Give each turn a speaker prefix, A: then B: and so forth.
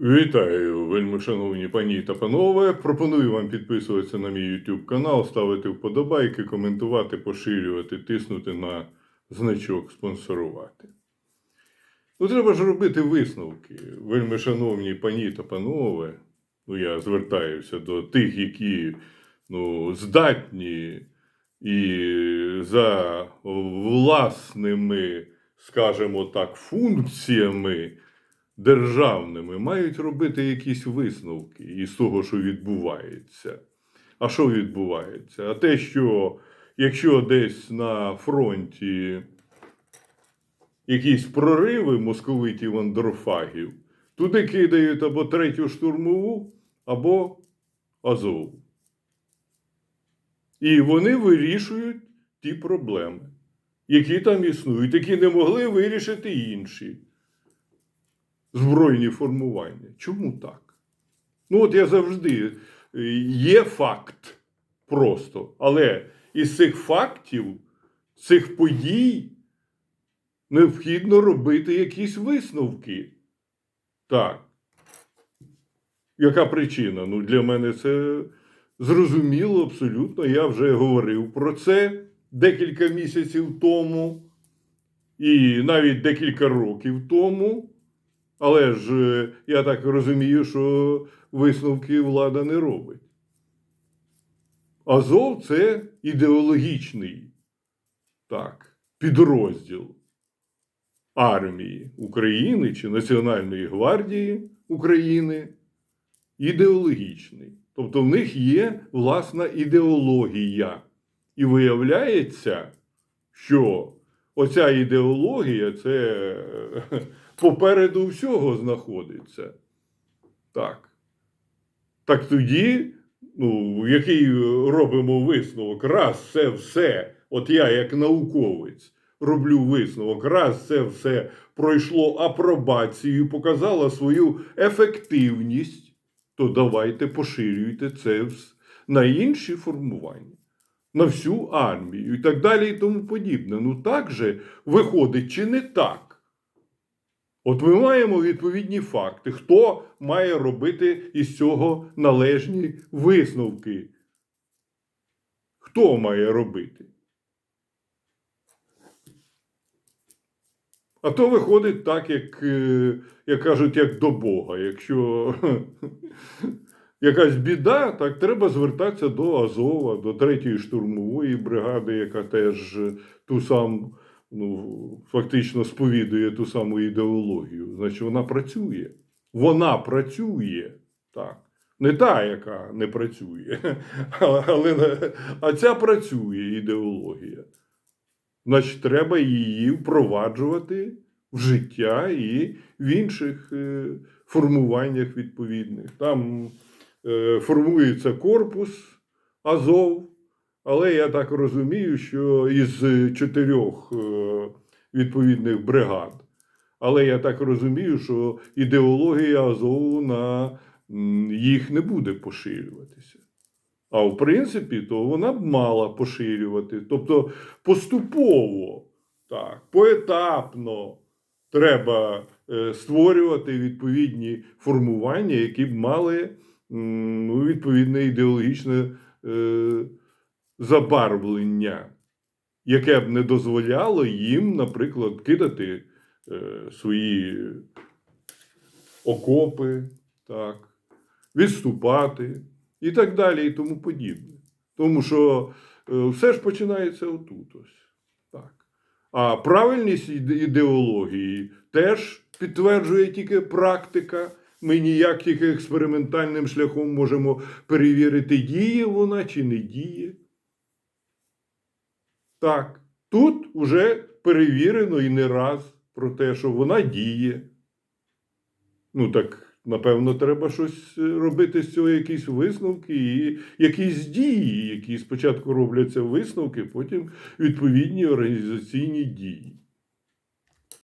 A: Вітаю, вельми шановні пані та панове. Пропоную вам підписуватися на мій YouTube канал, ставити вподобайки, коментувати, поширювати, тиснути на значок спонсорувати. Ну, треба ж робити висновки. Вельми шановні пані та панове. Ну, я звертаюся до тих, які ну, здатні і за власними, скажімо так, функціями державними мають робити якісь висновки із того, що відбувається. А що відбувається? А те, що якщо десь на фронті якісь прориви московитів андрофагів, туди кидають або третю штурмову, або Азов. І вони вирішують ті проблеми, які там існують, які не могли вирішити інші збройні формування. Чому так? Ну, от я завжди е, є факт просто, але із цих фактів, цих подій необхідно робити якісь висновки. Так. Яка причина? Ну, для мене це зрозуміло абсолютно. Я вже говорив про це декілька місяців тому і навіть декілька років тому. Але ж е, я так розумію, що висновки влада не робить. Азов це ідеологічний так, підрозділ армії України чи Національної гвардії України. Ідеологічний. Тобто в них є власна ідеологія. І виявляється, що оця ідеологія це е, попереду всього знаходиться. Так. Так тоді, ну, який робимо висновок, раз це все, от я як науковець роблю висновок, раз це все пройшло апробацію, показало свою ефективність, то давайте поширюйте це на інші формування, на всю армію і так далі і тому подібне. Ну так же виходить чи не так? От ми маємо відповідні факти, хто має робити із цього належні висновки. Хто має робити? А то виходить так, як, е, як кажуть, як до Бога. Якщо якась біда, так треба звертатися до Азова, до третьої штурмової бригади, яка теж ту саму, ну, фактично сповідує ту саму ідеологію. Значить, вона працює. Вона працює. Так. Не та, яка не працює, але а ця працює ідеологія. Значить, треба її впроваджувати в життя і в інших е, формуваннях відповідних. Там е, формується корпус Азов, але я так розумію, що із чотирьох е, відповідних бригад. Але я так розумію, що ідеологія Азову на їх не буде поширюватися. А в принципі, то вона б мала поширювати. Тобто поступово, так, поетапно треба е, створювати відповідні формування, які б мали ну, відповідне ідеологічне е, забарвлення, яке б не дозволяло їм, наприклад, кидати е, свої окопи, так, відступати і так далі, і тому подібне. Тому що е, все ж починається отут. Ось. Так. А правильність ідеології теж підтверджує тільки практика. Ми ніяк тільки експериментальним шляхом можемо перевірити, діє вона чи не діє. Так, тут вже перевірено і не раз про те, що вона діє. Ну так, напевно, треба щось е, робити з цього, якісь висновки і якісь дії, які спочатку робляться висновки, потім відповідні організаційні дії.